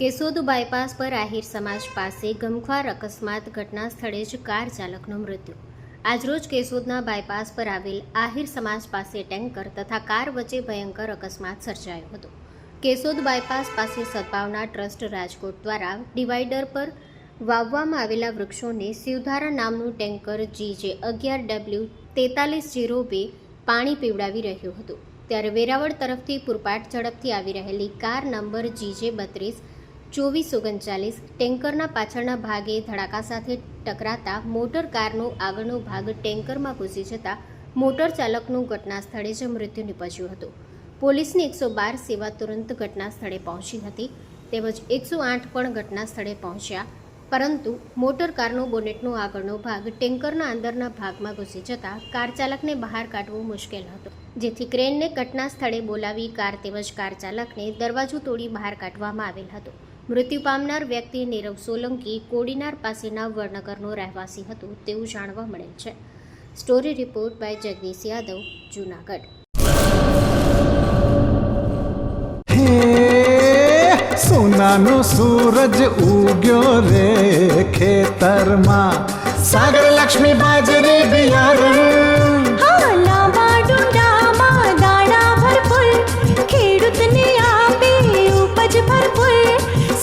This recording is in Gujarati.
કેશોદ બાયપાસ પર આહિર સમાજ પાસે ગમખ્વાર અકસ્માત ઘટના સ્થળે જ કાર ચાલકનું મૃત્યુ. આજરોજ કેશોદના બાયપાસ પર આવેલ આહિર સમાજ પાસે ટેન્કર તથા કાર વચ્ચે ભયંકર અકસ્માત સર્જાયો હતો. કેશોદ બાયપાસ પાસે સદભાવના ટ્રસ્ટ રાજકોટ દ્વારા ડિવાઈડર પર વાવવામાં આવેલા વૃક્ષોને શિવધારા નામનું ટેન્કર જી જે અગિયાર ડબલ્યુ તેતાલીસ જીરો બે પાણી પીવડાવી રહ્યું હતું. ત્યારે વેરાવળ તરફથી પૂરપાટ ઝડપથી આવી રહેલી કાર નંબર જીજે બત્રીસ ચોવીસ ઓગણચાલીસ ટેન્કરના પાછળના ભાગે ધડાકા સાથે ટકરાતા મોટર કારનો આગળનો ભાગ ટેન્કરમાં ઘૂસી જતા મોટર ચાલકનું ઘટના સ્થળે જ મૃત્યુ નીપજ્યું હતું. પોલીસની એકસો બાર સેવા તુરંત ઘટના સ્થળે પહોંચી હતી. તેમજ એકસો આઠ પણ ઘટના સ્થળે પહોંચ્યા. પરંતુ મોટર કારનો બોનેટનો આગળનો ભાગ ટેન્કરના અંદરના ભાગમાં ઘૂસી જતા કાર ચાલકને બહાર કાઢવું મુશ્કેલ હતું. જેથી ક્રેનને ઘટના સ્થળે બોલાવી કાર તેમજ કાર ચાલકને દરવાજો તોડી બહાર કાઢવામાં આવેલ હતો. મૃત્યુ પામનાર વ્યક્તિ નીરવ સોલંકી કોડીનાર પાસેના વડનગરનો રહેવાસી હતું તેવું જાણવા મળેલ છે. Story report by Jagdish Yadav, Junagadh. સોનાનો સૂરજ ઉગ્યો રે ખેતરમાં. સાગર લક્ષ્મી બાજરી બિયારણ